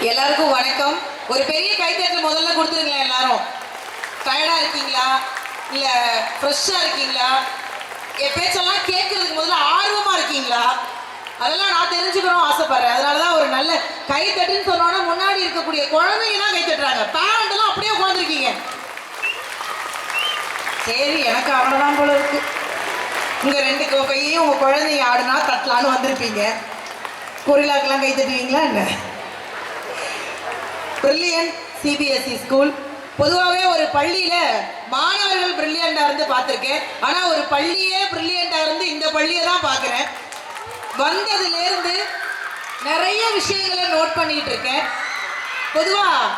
எல்லாருக்கும் வணக்கம். ஒரு பெரிய கைத்தட்டல் முதல்ல கொடுத்துருங்களேன் எல்லாரும். டயர்டா இருக்கீங்களா? இல்ல ஃப்ரெஷ்ஷா இருக்கீங்களா? என் பேச்செல்லாம் கேட்கறதுக்கு முதல்ல ஆர்வமா இருக்கீங்களா? அதெல்லாம் நான் தெரிஞ்சுக்கணும் ஆசைப்படுறேன். அதனாலதான் ஒரு நல்ல கைத்தட்டுன்னு சொன்னோன்னா முன்னாடி இருக்கக்கூடிய குழந்தைங்க தான் கைத்தட்டுறாங்க. பேரண்ட் எல்லாம் அப்படியே உட்காந்துருக்கீங்க சரி எனக்கு அவ்வளோதான் போல இருக்கு. உங்க ரெண்டு கோ- கையையும் உங்க குழந்தைங்க ஆடுனா தட்டலான்னு வந்திருப்பீங்க. கொரிலாக்கெல்லாம் கை தட்டுவீங்களா என்ன? பிரில்லியன் சிபிஎஸ்இ ஸ்கூல் பொதுவாகவே ஒரு பள்ளியில் மாணவர்கள் பிரில்லியண்டாக இருந்து பார்த்துருக்கேன். ஆனால் ஒரு பள்ளியே பிரில்லியண்டாக இருந்து இந்த பள்ளியை தான் பார்க்குறேன். வந்ததுலேருந்து நிறைய விஷயங்களை நோட் பண்ணிட்டு இருக்கேன். பொதுவாக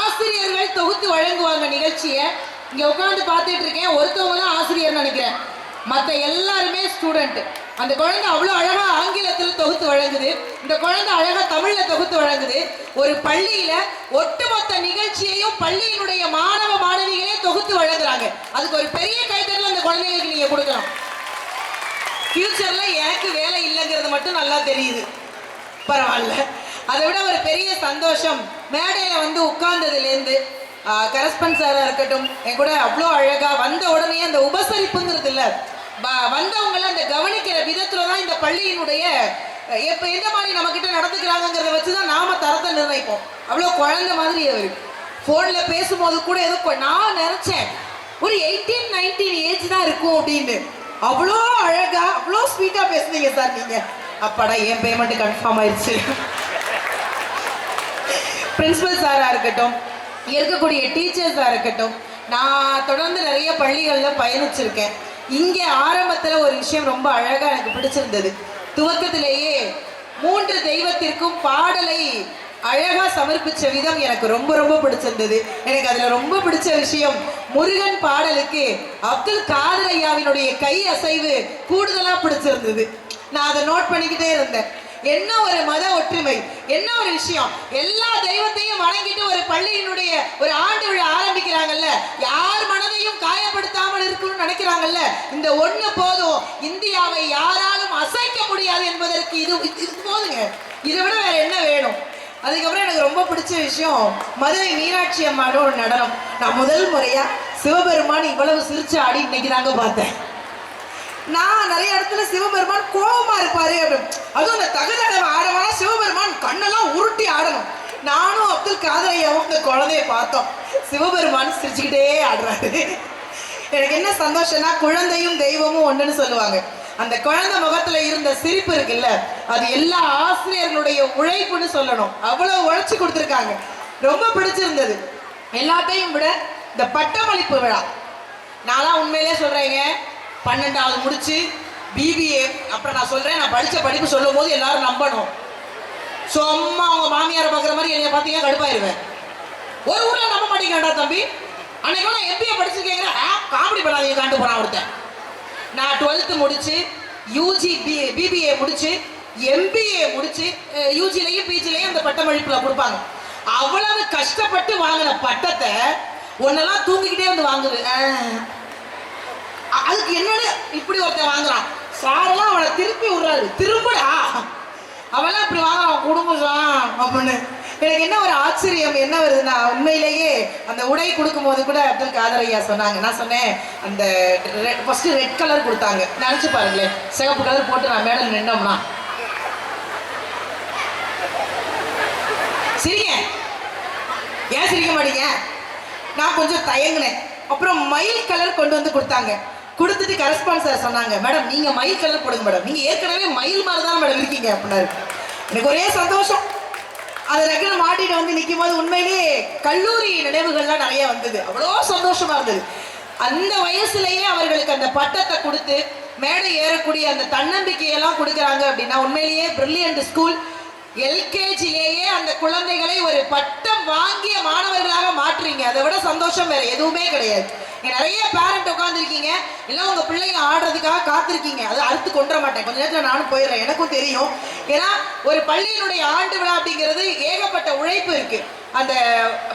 ஆசிரியர்கள் தொகுத்து வழங்குவாங்க நிகழ்ச்சியை. இங்கே உட்காந்து பார்த்துட்டு இருக்கேன். ஒருத்தவங்க தான் ஆசிரியர் நினைக்கிறேன். மற்ற எல்லாருமே ஸ்டூடெண்ட் அந்த குழந்தை அவ்வளோ அழகாக ஆங்கிலத்தில் தொகுத்து வழங்குது. இந்த குழந்தை அழகாக தமிழில் தொகுத்து வழங்குது. ஒரு பள்ளியில் ஒட்டுமொத்த நிகழ்ச்சியையும் பள்ளியினுடைய மாணவ மாணவிகளே தொகுத்து வழங்குறாங்க. அதுக்கு ஒரு பெரிய கைத்தறல் அந்த குழந்தைங்களுக்கு நீங்கள் கொடுக்கலாம். ஃப்யூச்சரில் எனக்கு வேலை இல்லைங்கிறது மட்டும் நல்லா தெரியுது. பரவாயில்ல. அதை விட ஒரு பெரிய சந்தோஷம். மேடையில் வந்து உட்கார்ந்ததுலேருந்து கரஸ்பன் சாராக இருக்கட்டும் என் கூட அவ்வளோ அழகாக வந்த உடனே அந்த உபசரிப்புங்கிறது இல்லை வந்தவங்களை அந்த கவனிக்கிற விதத்துல தான் இந்த பள்ளியினுடைய எப்போ எந்த மாதிரி நம்மக்கிட்ட நடந்துக்கிறாங்கிறத வச்சு தான் நாம தரத்தை நிர்ணயிப்போம். அவ்வளோ குழந்தை மாதிரி அவர். ஃபோனில் பேசும்போது கூட எதுவும் நான் நினச்சேன் ஒரு எயிட்டீன் நைன்டீன் ஏஜ் தான் இருக்கும் அப்படின்னு. அவ்வளோ அழகா அவ்வளோ ஸ்வீட்டாக பேசுனீங்க சார் நீங்கள் அப்பாடா என் பேமெண்ட் கன்ஃபார்ம் ஆயிடுச்சு பிரின்சிபல் சாராக இருக்கட்டும் இருக்கக்கூடிய டீச்சர்ஸாக இருக்கட்டும் நான் தொடர்ந்து நிறைய பள்ளிகளில் பயணிச்சிருக்கேன். இங்கே ஆரம்பத்தில் ஒரு விஷயம் ரொம்ப அழகாக எனக்கு பிடிச்சிருந்தது. துவக்கத்திலேயே மூன்று தெய்வத்திற்கும் பாடலை அழகா சமர்ப்பிச்ச விதம் எனக்கு ரொம்ப ரொம்ப பிடிச்சிருந்தது. எனக்கு அதுல ரொம்ப பிடிச்ச விஷயம் முருகன் பாடலுக்கு அப்துல் காதர் ஐயாவினுடைய கை அசைவு கூடுதலா பிடிச்சிருந்தது. நான் அதை நோட் பண்ணிக்கிட்டே இருந்தேன். என்ன ஒரு மத ஒற்றுமை? என்ன ஒரு விஷயம்? எல்லா தெய்வத்தையும் வணங்கிட்டு ஒரு பள்ளியினுடைய ஒரு ஆண்டு விழா ஆரம்பிக்கிறாங்கல்ல. யார் மனதையும் காயப்படுத்தாமல் இருக்கணும்னு நினைக்கிறாங்கல்ல. இந்த ஒண்ணு போதும். இந்தியாவை யாராலும் அசைக்க முடியாது என்பதற்கு இது இது போதுங்க. இதை விட வேற என்ன வேணும்? அதுக்கப்புறம் எனக்கு ரொம்ப பிடிச்ச விஷயம் மதுரை மீனாட்சி அம்மாவோட ஒரு நடனம். நான் முதல் முறையா சிவபெருமான் இவ்வளவு சிரிச்சு ஆடி இன்னைக்கு தாங்க பார்த்தேன். நான் நிறைய இடத்துல சிவபெருமான் கோபமா இருப்பாரு அப்படின்னு. அதுவும் அந்த தகுதடவை ஆடவா சிவபெருமான் கண்ணெல்லாம் உருட்டி ஆடணும். நானும் அப்துல் காதர் ஐயாவும் இந்த குழந்தைய பார்த்தோம். சிவபெருமான் சிரிச்சுக்கிட்டே ஆடுறாரு. எனக்கு என்ன சந்தோஷம்னா குழந்தையும் தெய்வமும் ஒண்ணுன்னு சொல்லுவாங்க. அந்த குழந்தை முகத்துல இருந்த சிரிப்பு இருக்குல்ல அது எல்லா ஆசிரியர்களுடைய உழைப்புன்னு சொல்லணும். அவ்வளவு உழைச்சு கொடுத்துருக்காங்க. ரொம்ப பிடிச்சிருந்தது. எல்லாத்தையும் விட இந்த பட்டமளிப்பு விழா. நான்லாம் உண்மையிலே சொல்றேங்க பன்னெண்டாவது முடிச்சு பிபிஏ அப்புறம் நான் சொல்றேன் நான் படிச்ச படிப்பு சொல்லும் போது எல்லாரும் நம்பணும். சும்மா அவங்க மாமியாரை பார்க்குற மாதிரி என்னை பார்த்தீங்க கடுப்பாயிருவேன் ஒரு ஊர்ல நம்ப மாட்டேங்கிறடா தம்பி? அன்னைக்கு நான் எம்பிஏ படிச்சு கேட்குறேன் காமெடி பண்ணாதீங்க காண்டு போறான் ஒருத்தன். நான் டுவெல்த்து முடிச்சு யூஜி பி பிபிஏ முடிச்சு எம்பிஏ முடிச்சு யூஜிலையும் பிஜிலையும் அந்த பட்டமளிப்பில் கொடுப்பாங்க. அவ்வளவு கஷ்டப்பட்டு வாங்கின பட்டத்தை ஒன்னெல்லாம் தூங்கிக்கிட்டே வந்து வாங்குது. அதுக்கு என்னோட இப்படி ஒருத்தன் வாங்குறான். சாரெல்லாம் அவனை திருப்பி விடுறாரு. திரும்படா. அவெல்லாம் இப்படி வாங்குறான் அவன் குடும்பம் அப்படின்னு. எனக்கு என்ன ஒரு ஆச்சரியம் என்ன வருதுன்னா உண்மையிலேயே அந்த உடை கொடுக்கும்போது கூட அப்துல் காதர் ஐயா சொன்னாங்க. நான் சொன்னேன் அந்த ஃபர்ஸ்ட் ரெட் கலர் கொடுத்தாங்க. நினச்சி பாருங்களேன். சிகப்பு கலர் போட்டு நான் மேடல் நின்னோம்னா. சிரிங்க. ஏன் சிரிக்க மாட்டீங்க? நான் கொஞ்சம் தயங்கினேன். அப்புறம் மயில் கலர் கொண்டு வந்து கொடுத்தாங்க. கொடுத்துட்டு கரஸ்பாண்ட் சார் சொன்னாங்க மேடம் நீங்க மயில் கலர் போடுங்க மேடம். நீங்க ஏற்கனவே மயில் மாதிரி தான் மேடம் இருக்கீங்க அப்படின்னாரு. எனக்கு ஒரே சந்தோஷம். அதை ரெக்கன மாட்டிட்டு வந்து நிற்கும் போது உண்மையிலேயே கல்லூரி நினைவுகள்லாம் நிறைய வந்தது. அவ்வளோ சந்தோஷமா இருந்தது. அந்த வயசுலயே அவர்களுக்கு அந்த பட்டத்தை கொடுத்து மேடை ஏறக்கூடிய அந்த தன்னம்பிக்கையெல்லாம் கொடுக்குறாங்க அப்படின்னா உண்மையிலேயே பிரில்லியன்ட் ஸ்கூல் எல்கேஜிலேயே அந்த குழந்தைகளை ஒரு பட்டம் வாங்கிய மாணவர்களாக மாற்றுறீங்க. அதை விட சந்தோஷம் வேற எதுவுமே கிடையாது. இங்க நிறைய பேரண்ட் உட்காந்துருக்கீங்க இல்லை உங்க பிள்ளைங்க ஆடுறதுக்காக காத்திருக்கீங்க. அது அறுத்து கொண்டுற மாட்டேன். கொஞ்ச நேரத்தில் நானும் போயிடுறேன். எனக்கும் தெரியும். ஏன்னா ஒரு பள்ளியினுடைய ஆண்டு விழா அப்படிங்கிறது ஏகப்பட்ட உழைப்பு இருக்கு. அந்த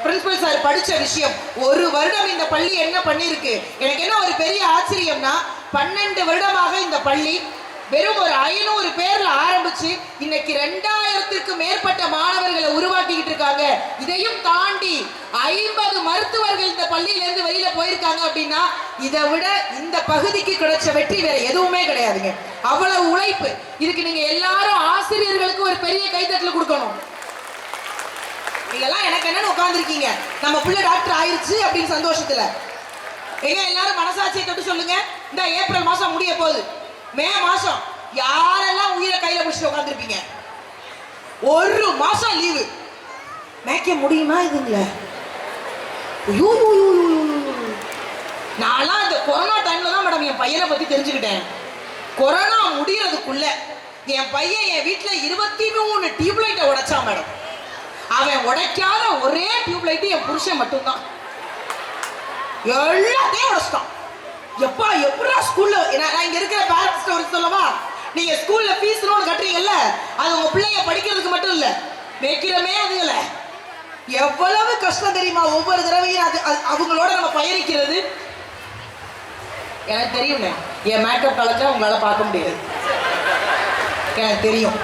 பிரின்சிபல் சார் படிச்ச விஷயம். ஒரு வருடம் இந்த பள்ளி என்ன பண்ணிருக்கு? எனக்கு என்ன ஒரு பெரிய ஆச்சரியம்னா பன்னெண்டு வருடமாக இந்த பள்ளி வெறும் ஒரு ஐநூறு பேர்ல ஆரம்பிச்சு இன்னைக்கு ரெண்டாயிரத்திற்கு மேற்பட்ட மாணவர்களை உருவாக்கிக்கிட்டு இருக்காங்க. இதையும் தாண்டி ஐம்பது மருத்துவர்கள் இந்த பள்ளியில இருந்து வெளியில போயிருக்காங்க அப்படின்னா இதை விட இந்த பகுதிக்கு கிடைச்ச வெற்றி வேற எதுவுமே கிடையாதுங்க. அவ்வளவு உழைப்பு. இதுக்கு நீங்க எல்லாரும் ஆசிரியர்களுக்கு ஒரு பெரிய கைத்தட்டல் கொடுக்கணும். நீங்கெல்லாம் எனக்கு என்னன்னு உட்கார்ந்துருக்கீங்க. நம்ம பிள்ளை டாக்டர் ஆயிருச்சு அப்படின்னு சந்தோஷத்துல. எங்க எல்லாரும் மனசாட்சியை தொட்டு சொல்லுங்க. இந்த ஏப்ரல் மாசம் முடிய போகுது. மே மாசம் யாரெல்லாம் உயிரை கையில பிடிச்சிட்டு உட்காந்துருப்பீங்க ஒரு மாசம் லீவு. மேய்க்க முடியுமா இதுங்கள. நான்லாம் இந்த கொரோனா டைம்ல தான் மேடம் என் பையனை பத்தி தெரிஞ்சுக்கிட்டேன். கொரோனா முடியறதுக்குள்ள என் பையன் என் வீட்டுல இருபத்தி மூணு டியூப்லைட்டை உடைச்சான் மேடம் அவன் உடைக்காத ஒரே டியூப்லைட் என் புருஷன் மட்டும்தான். எல்லாத்தையும் உடைச்சிட்டான். எப்பா எப்படா ஸ்கூல்ல நான் இங்க இருக்கிற பேரண்ட்ஸ் ஒரு சொல்லவா? நீங்க ஸ்கூல்ல ஃபீஸ் லோன் கட்டுறீங்கல்ல அது உங்க பிள்ளைய படிக்கிறதுக்கு மட்டும் இல்ல. மேய்க்கிறமே அதுங்கள. எவ்வளவு கஷ்டம் தெரியுமா? ஒவ்வொரு தடவையும் அது அது- அவங்களோட நம்ம பயணிக்கிறது எனக்கு தெரியுங்க என் மேக்கப் கலச்சா உங்களால பார்க்க முடியாது. எனக்கு தெரியும்.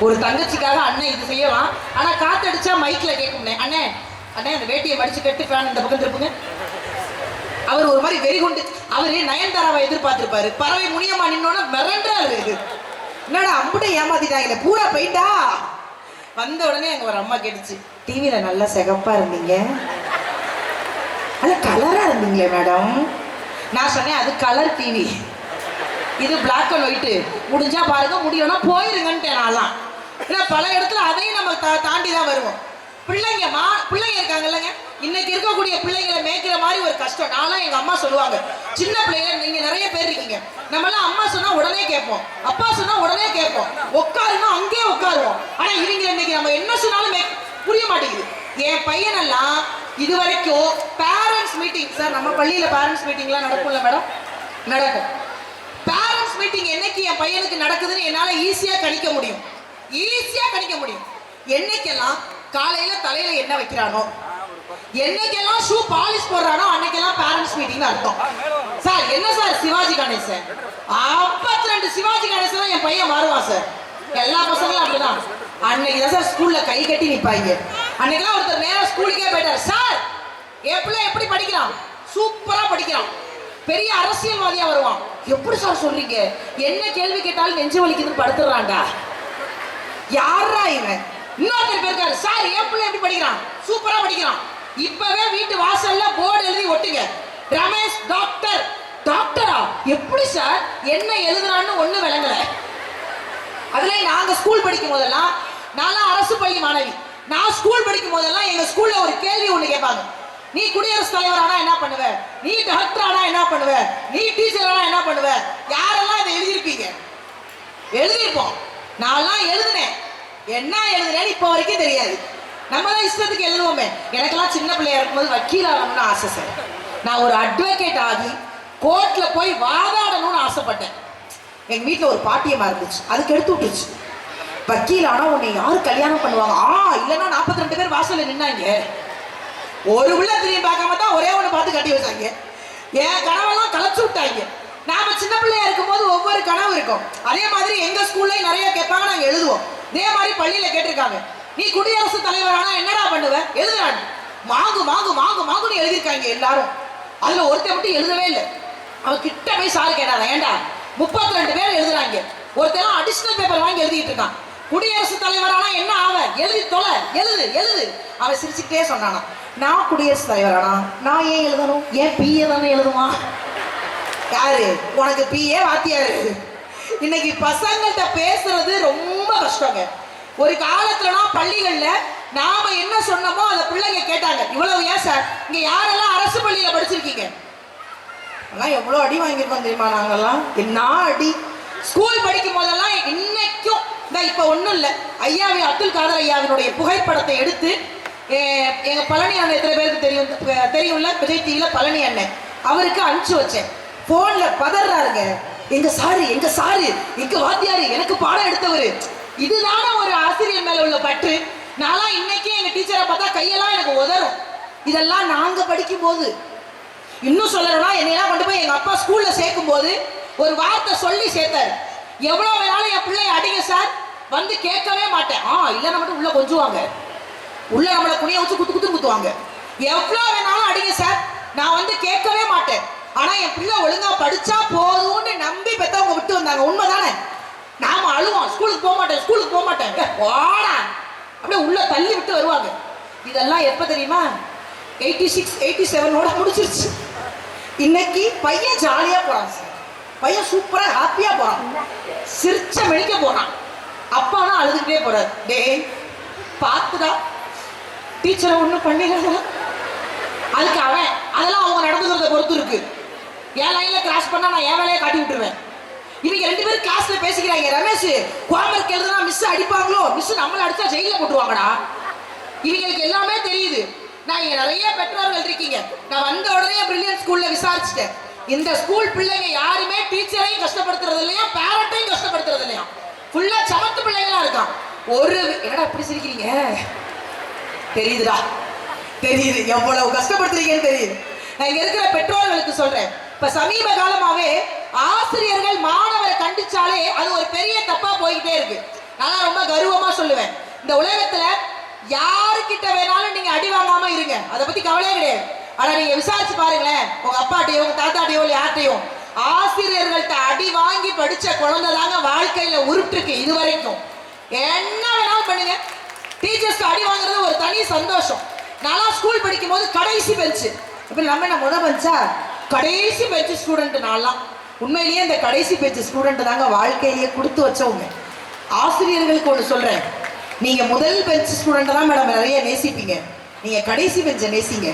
ஒரு தங்கச்சிக்காக அண்ணன் இது செய்யலாம். ஆனா காத்தடிச்சா மைக்ல கேட்கும்னே அண்ணே அண்ணே அந்த வேட்டியை மடிச்சு கட்டு ஃபேன் இந்த பக்கம் திருப்புங்க. அவர் ஒரு மாதிரி வெறி கொண்டு அவரே நயன்தாராவை எதிர்பார்த்திருப்பாரு. பறவை முனியம்மா நின்னோட மிரண்டாரு. என்னடா அம்புட்டை ஏமாத்திட்டாங்களே பூரா போயிட்டா? வந்த உடனே எங்க ஒரு அம்மா கேட்டுச்சு டிவியில நல்லா சிகப்பா இருந்தீங்க. அது கலரா இருந்தீங்களே மேடம் நான் சொன்னேன் அது கலர் டிவி இது பிளாக் அண்ட் ஒயிட்டு முடிஞ்சா பாருங்க முடியலன்னா போயிருங்கன்ட்டேன் நான்லாம். ஏன்னா பல இடத்துல அதையும் நம்ம தா தாண்டி தான் வருவோம். பிள்ளைங்க மா பிள்ளைங்க இருக்காங்க இல்லைங்க? இன்னைக்கு இருக்கக்கூடிய பிள்ளைங்களை மேய்க்கிற மாதிரி ஒரு கஷ்டம். நான்லாம் எங்க அம்மா சொல்லுவாங்க சின்ன பிள்ளைங்க நீங்க நிறைய பேர் இருக்கீங்க. நம்மலாம் அம்மா சொன்னா உடனே கேட்போம். அப்பா சொன்னா உடனே கேட்போம். உட்காருன்னா அங்கேயே உட்காருவோம். ஆனா இவங்க இன்னைக்கு நம்ம என்ன சொன்னாலும் புரிய மாட்டேங்குது. என் பையனெல்லாம் இது வரைக்கும் பேரண்ட்ஸ் மீட்டிங் சார் நம்ம பள்ளியில பேரண்ட்ஸ் மீட்டிங்லாம் நடக்கும்ல மேடம்? நடக்கும். பேரண்ட்ஸ் மீட்டிங் என்னைக்கு என் பையனுக்கு நடக்குதுன்னு என்னால ஈஸியா கணிக்க முடியும். ஈஸியா கணிக்க முடியும். என்னைக்கெல்லாம் காலையில தலையில என்ன வைக்கிறானோ என்னைக்கெல்லாம் ஷூ பாலிஷ் போடுறானோ அன்னைக்கெல்லாம் பேரண்ட்ஸ் மீட்டிங் அர்த்தம். சார் என்ன சார்? சிவாஜி கணேசன். ஐம்பத்தி ரெண்டு சிவாஜி கணேசன் என் பையன் மாறுவான் சார். எல்லா பசங்களும் அப்படிதான். அன்னைக்கு தான் சார் ஸ்கூல்ல கை கட்டி நிப்பாங்க. அன்னைக்கெல்லாம் ஒருத்தர் நேரம் ஸ்கூலுக்கே போயிட்டார். சார் என் பிள்ளை எப்படி படிக்கிறான்? சூப்பரா படிக்கிறான். பெரிய அரசியல்வாதியா வருவான். எப்படி சார் சொல்றீங்க? என்ன கேள்வி கேட்டாலும் நெஞ்சு வலிக்குதுன்னு படுத்துறான்டா. யாரா இவன்? இன்னொருத்தர் பேருக்காரு சார் என் பிள்ளை எப்படி படிக்கிறான்? சூப்பரா படிக்கிறான். இப்பவே வீட்டு வாசல்ல போர்டு எழுதி ஒட்டுங்க. ரமேஷ் டாக்டர். டாக்டரா? எப்படி சார் என்ன எழுதுறான்னு ஒண்ணு விளங்கல. அதுல நாங்க ஸ்கூல் படிக்கும் போதெல்லாம் நான்லாம் அரசு பள்ளி மாணவி. நான் ஸ்கூல் படிக்கும் போதெல்லாம் எங்க ஸ்கூல்ல ஒரு கேள்வி ஒண்ணு கேட்பாங்க. நீ குடியரசுத் தலைவர் ஆனா என்ன பண்ணுவ? நீ டாக்டர் ஆனா என்ன பண்ணுவ? நீ டீச்சர் ஆனா என்ன பண்ணுவ? யாரெல்லாம் இதை எழுதியிருப்பீங்க? எழுதியிருப்போம். நான்லாம் எழுதினேன். என்ன எழுதுனேன்னு இப்போ வரைக்கும் தெரியாது. நம்ம தான் இஷ்டத்துக்கு எழுதுவோமே. எனக்கெல்லாம் சின்ன பிள்ளையா இருக்கும்போது வக்கீல் ஆகணும்னு ஆசை சார். நான் ஒரு அட்வொகேட் ஆகி கோர்ட்டில் போய் வாதாடணும்னு ஆசைப்பட்டேன். எங்கள் வீட்டில் ஒரு பாட்டியமாக இருந்துச்சு. அதுக்கு எடுத்து விட்டுருச்சு. வக்கீல் ஆனால் உன்னை யார் கல்யாணம் பண்ணுவாங்க? ஆ இல்லைன்னா நாற்பத்தி ரெண்டு பேர் வாசலில் நின்னாங்க. ஒரு உள்ள திரும்பி பார்க்காம தான் ஒரே ஒன்று பார்த்து கட்டி வச்சாங்க. என் கனவெல்லாம் கலைச்சு விட்டாங்க. நாம சின்ன பிள்ளையா இருக்கும்போது ஒவ்வொரு கனவு இருக்கும். அதே மாதிரி எங்க ஸ்கூல்லையும் நிறைய கேட்பாங்க நாங்கள் எழுதுவோம். இதே மாதிரி பள்ளியில கேட்டிருக்காங்க. நீ குடியரசு தலைவரானா என்னடா பண்ணுவ? எழுதுறாங்க மாங்கு மாங்கு மாங்கு மாங்குன்னு எழுதியிருக்காங்க எல்லாரும். அதுல ஒருத்தன் மட்டும் எழுதவே இல்லை. அவன் கிட்ட போய் சாரு கேட்டாரா ஏண்டா? முப்பத்தி ரெண்டு பேர் எழுதுறாங்க. ஒருத்தர் அடிஷனல் பேப்பர் வாங்கி எழுதிட்டு இருக்கான். குடியரசு தலைவரானா என்ன ஆவ? எழுதி தொலை எழுது எழுது. அவன் சிரிச்சுக்கிட்டே சொன்னானா நான் குடியரசு தலைவரானா? நான் ஏன் எழுதணும்? ஏன் பிஏ தானே எழுதுவான்? யாரு? உனக்கு பிஏ வாத்தியாரு. இன்னைக்கு பசங்கள்கிட்ட பேசுறது ரொம்ப கஷ்டங்க. ஒரு காலத்துலலாம் பள்ளிகள்ல நாம என்ன சொன்னோமோ அதை பிள்ளைங்க கேட்டாங்க. இவ்வளவு ஏன் சார் இங்க யாரெல்லாம் அரசு பள்ளியில படிச்சிருக்கீங்க? அதெல்லாம் எவ்வளோ அடி வாங்கியிருக்கோம் தெரியுமா நாங்கெல்லாம்? என்ன அடி? ஸ்கூல் படிக்கும் போதெல்லாம் இன்னைக்கும் இந்த இப்போ ஒன்றும் இல்லை. ஐயாவி அப்துல் காதர் ஐயாவினுடைய புகைப்படத்தை எடுத்து எங்கள் எங்க பழனி அண்ணன் எத்தனை பேருக்கு தெரியும் தெரியும்ல? விஜய் டிவியில் பழனி அண்ணன். அவருக்கு அனுப்பிச்சு வச்சேன். போன்ல பதறாருங்க எங்க சாரு எங்க சாரு எங்க வாத்தியாரு? எனக்கு பாடம் எடுத்தவர். இதுதானே ஒரு ஆசிரியர் மேல உள்ள பற்று. நான்லாம் இன்னைக்கே எங்க டீச்சரை பார்த்தா கையெல்லாம் எனக்கு உதறும். இதெல்லாம் நாங்க படிக்கும் போது இன்னும் சொல்லணும்னா என்னையெல்லாம் கொண்டு போய் எங்க அப்பா ஸ்கூல்ல சேர்க்கும் போது ஒரு வார்த்தை சொல்லி சேர்த்தாரு. எவ்வளவு வேணாலும் என் பிள்ளைய அடிங்க சார் வந்து கேட்கவே மாட்டேன். ஆ இல்லைன்னா மட்டும் உள்ள கொஞ்சுவாங்க. உள்ள நம்மளை குனிய வச்சு குத்து குத்து குத்துவாங்க. எவ்வளவு வேணாலும் அடிங்க சார் நான் வந்து கேட்கவே மாட்டேன். ஆனா என் பிள்ளை ஒழுங்கா படிச்சா போதும்னு நம்பி பெத்தவங்க விட்டு வந்தாங்க. உண்மைதானே? நாம அழுவோம். ஸ்கூலுக்கு போக மாட்டேன் ஸ்கூலுக்கு போக மாட்டேன். ஏ, போடா. அப்படியே உள்ள தள்ளி விட்டு வருவாங்க. இதெல்லாம் எப்ப தெரியுமா? எயிட்டி சிக்ஸ் எயிட்டி செவனோட முடிச்சிருச்சு இன்னைக்கு பையன் ஜாலியா போறான் சார் பையன் சூப்பரா ஹாப்பியா போறான். சிரிச்ச மெடிக்க போறான். அப்பா தான் அழுதுகிட்டே போறாரு. டேய் பார்த்துடா. டீச்சரை ஒன்றும் பண்ணிடல அதுக்கு அவன் அதெல்லாம் அவங்க நடந்துக்கிறத பொறுத்து இருக்கு. என் லைன்ல கிராஸ் பண்ணா நான் என் வேலையை காட்டி விட்டுருவேன். இவங்க ரெண்டு பேரும் கிளாஸ்ல பேசிக்கிறாங்க ரமேஷ். கோமருக்கு எழுதுனா மிஸ் அடிப்பாங்களோ? மிஸ் நம்மள அடிச்சா ஜெயில போட்டுருவாங்கடா இவங்களுக்கு எல்லாமே தெரியுது. நான் இங்க நிறைய பெற்றோர்கள் இருக்கீங்க. நான் வந்த உடனே பிரில்லியன் ஸ்கூல்ல விசாரிச்சுட்டேன். இந்த ஸ்கூல் பிள்ளைங்க யாருமே டீச்சரையும் கஷ்டப்படுத்துறது இல்லையா? பேரண்ட்டையும் கஷ்டப்படுத்துறது இல்லையா? ஃபுல்லா சமத்து பிள்ளைங்களா இருக்கான். ஒரு என்னடா இப்படி சிரிக்கிறீங்க? தெரியுதுடா. தெரியுது. எவ்வளவு கஷ்டப்படுத்துறீங்கன்னு தெரியுது. நான் இங்க இருக்கிற பெற்றோர்களுக்கு சொல்றேன். இப்ப சமீப காலமாவே ஆசிரியர்கள் மாணவரை கண்டிச்சாலே அது ஒரு பெரிய தப்பா போய்கிட்டே இருக்கு. நான் ரொம்ப கர்வமா சொல்லுவேன். இந்த உலகத்துல யாருக்கிட்ட வேணாலும் நீங்க அடி வாங்காம இருங்க. அதை பத்தி கவலையே கிடையாது. ஆனா நீங்க விசாரிச்சு பாருங்களேன். உங்க அப்பாட்டையோ உங்க தாத்தாட்டையோ இல்ல யார்ட்டையும் ஆசிரியர்கள்ட்ட அடி வாங்கி படிச்ச குழந்தை தாங்க வாழ்க்கையில உருட்டுருக்கு இது வரைக்கும் என்ன வேணாலும் பண்ணுங்க. டீச்சர்ஸ் அடி வாங்குறது ஒரு தனி சந்தோஷம். நான்லாம் ஸ்கூல் படிக்கும் போது கடைசி பெஞ்சு. இப்ப நம்ம என்ன முத பெஞ்சா? கடைசி பெஞ்சு ஸ்டூடெண்ட் நான்லாம். உண்மையிலேயே இந்த கடைசி பேச்சு ஸ்டூடெண்ட் தாங்க வாழ்க்கையிலேயே கொடுத்து வச்சவங்க. ஆசிரியர்களுக்கு ஒன்று சொல்கிறேன் நீங்கள் முதல் பெஞ்ச் ஸ்டூடெண்ட் தான் மேடம் நிறைய நேசிப்பீங்க. நீங்கள் கடைசி பெஞ்சை நேசிங்க.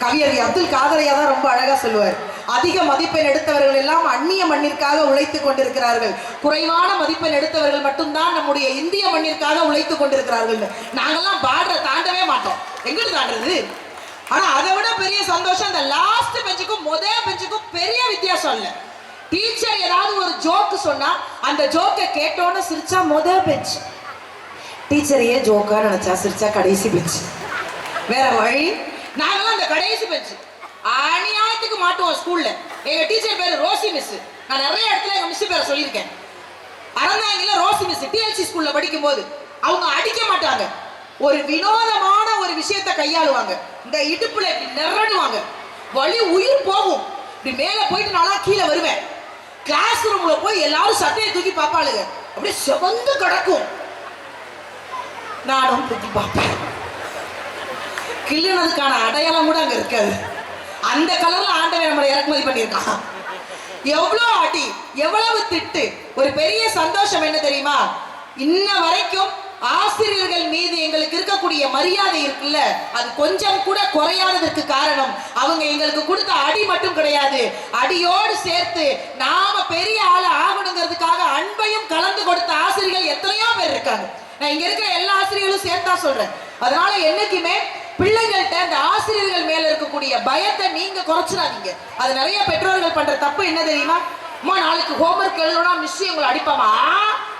கவியர் அப்துல் காதரையா தான் ரொம்ப அழகாக சொல்லுவார். அதிக மதிப்பெண் எடுத்தவர்கள் எல்லாம் அந்நிய மண்ணிற்காக உழைத்துக் கொண்டிருக்கிறார்கள். குறைவான மதிப்பெண் எடுத்தவர்கள் மட்டும்தான் நம்முடைய இந்திய மண்ணிற்காக உழைத்துக் கொண்டிருக்கிறார்கள். நாங்கெல்லாம் பாடுற தாண்டவே மாட்டோம். எங்கிட்டு தாண்டுறது. ஆனா அதை விட பெரிய சந்தோஷம் இந்த லாஸ்ட் பெஞ்சுக்கும் முதல் பெஞ்சுக்கும் பெரிய வித்தியாசம் இல்லை. டீச்சர் ஏதாவது ஒரு ஜோக்கு சொன்னா அந்த ஜோக்கை கேட்டோன்னு சிரிச்சா முதல் பெஞ்ச் டீச்சர் ஏன் ஜோக்கா நினைச்சா? சிரிச்சா கடைசி பெஞ்ச் வேற வழி? நாங்கெல்லாம் அந்த கடைசி பெஞ்ச் அநியாயத்துக்கு மாட்டுவோம் ஸ்கூல்ல எங்க டீச்சர் பேரு ரோசி மிஸ் நான் நிறைய இடத்துல எங்க மிஸ் பேரை சொல்லியிருக்கேன். அறந்தாங்கில ரோசி மிஸ் டிஎல்சி ஸ்கூல்ல படிக்கும் போது அவங்க அடிக்க மாட்டாங்க. ஒரு வினோதமான ஒரு விஷயத்தை கையாளுவாங்க. இந்த இடுப்புல இப்படி நிரடுவாங்க. உயிர் போகும். இப்படி மேல போயிட்டு நானா கீழே வருவேன். கிளாஸ் ரூம்ல போய் எல்லாரும் சட்டையை தூக்கி பார்ப்பாளுங்க. அப்படியே செவந்து கிடக்கும். நானும் தூக்கி பார்ப்பேன். கிள்ளினதுக்கான அடையாளம் கூட அங்க இருக்காது. அந்த கலர்ல ஆண்டவன் நம்மளை இறக்குமதி பண்ணியிருக்கான். எவ்வளவு அடி எவ்வளவு திட்டு ஒரு பெரிய சந்தோஷம் என்ன தெரியுமா? இன்ன வரைக்கும் ஆசிரியர்கள் மீது எங்களுக்கு இருக்கக்கூடிய மரியாதை இருக்குல்ல? அது கொஞ்சம் கூட குறையாததற்கு காரணம். அவங்க எங்களுக்கு கொடுத்த அடி மட்டும் கிடையாது. அடியோடு சேர்த்து நாம பெரிய ஆளை ஆகணுங்கிறதுக்காக அன்பையும் கலந்து கொடுத்த ஆசிரியர்கள் எத்தனையோ பேர் இருக்காங்க. நான் இங்க இருக்கிற எல்லா ஆசிரியர்களும் சேர்த்தா சொல்றேன். அதனால என்னைக்குமே பிள்ளைங்கள்ட்ட அந்த ஆசிரியர்கள் மேல இருக்கக்கூடிய பயத்தை நீங்க குறைச்சிடாதீங்க. அது நிறைய பெற்றோர்கள் பண்ற தப்பு என்ன தெரியுமா? அம்மா நாளைக்கு ஹோம்ஒர்க் எழுதணும்னா மிஸ் உங்களை அடிப்பாமா?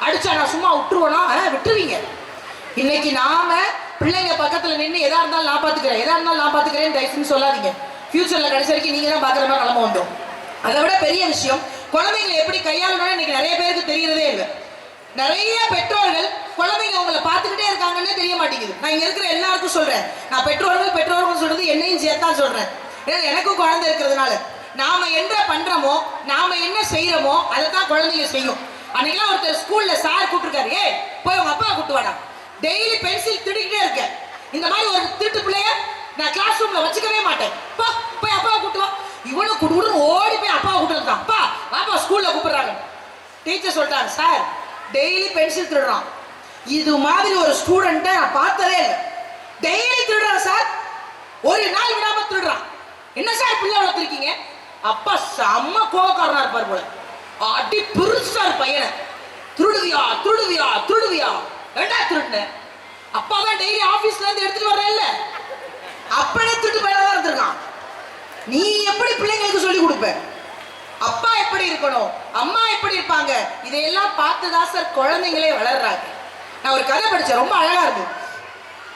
அடிச்சா நான் சும்மா விட்டுருவேனா? விட்டுருவீங்க. இன்னைக்கு நாம பிள்ளைங்க பக்கத்துல நின்று எதா இருந்தாலும் நான் பாத்துக்கிறேன். எதா இருந்தாலும் நான் பாத்துக்கிறேன் தயவுசெய்து சொல்லாதீங்க. ஃபியூச்சர்ல கடைசி வரைக்கும் நீங்க தான் பாக்குற மாதிரி நிலம உண்டும். அதை விட பெரிய விஷயம் குழந்தைங்களை எப்படி கையாளணும்னு இன்னைக்கு நிறைய பேருக்கு தெரியறதே இல்லை. நிறைய பெற்றோர்கள் குழந்தைங்க உங்களை பார்த்துக்கிட்டே இருக்காங்கன்னே தெரிய மாட்டேங்குது. நான் இங்க இருக்கிற எல்லாருக்கும் சொல்றேன். நான் பெற்றோர்கள் பெற்றோர்கள் சொல்றது என்னையும் சேர்த்தா சொல்றேன். ஏன்னா எனக்கும் குழந்தை இருக்கிறதுனால. நாம என்ன பண்றோமோ நாம என்ன செய்யறோமோ அதை தான் குழந்தைங்க செய்யும். அன்னைக்கெல்லாம் ஒருத்தர் ஸ்கூல்ல சார் கூப்பிட்டுருக்காரு ஏ போய் உங்க அப்பா கூட்டு வாடா. டெய்லி பென்சில் திருடிக்கிட்டே இருக்க. இந்த மாதிரி ஒரு திருட்டு பிள்ளைய நான் கிளாஸ் ரூம்ல வச்சுக்கவே மாட்டேன். போ போய் அப்பாவை கூட்டு வா. இவனும் குடுன்னு ஓடி போய் அப்பாவை கூட்டு வந்தான் அப்பா பாப்பா ஸ்கூல்ல கூப்பிடுறாங்க. டீச்சர் சொல்லிட்டாங்க சார் டெய்லி பென்சில் திருடுறான். இது மாதிரி ஒரு ஸ்டூடெண்ட்டை நான் பார்த்ததே இல்லை. டெய்லி திருடுறான் சார். ஒரு நாள் விடாம திருடுறான். என்ன சார் பிள்ளை வளர்த்துருக்கீங்க? அப்பா செம்ம கோபக்காரனா இருப்பார் போல. அடி பெருசா பையனை. திருடுவியா திருடுவியா திருடுவியா. ஏண்டா திருடுன? அப்பா தான் டெய்லி ஆபீஸ்ல இருந்து எடுத்துட்டு வர்றேன்ல அப்பனே திருட்டு பையனா தான் இருந்திருக்கான். நீ எப்படி பிள்ளைங்களுக்கு சொல்லி கொடுப்ப? அப்பா எப்படி இருக்கணும்? அம்மா எப்படி இருப்பாங்க? இதையெல்லாம் பார்த்து தான் சார் குழந்தைங்களே வளர்றாங்க. நான் ஒரு கதை படிச்சேன் ரொம்ப அழகா இருக்கு.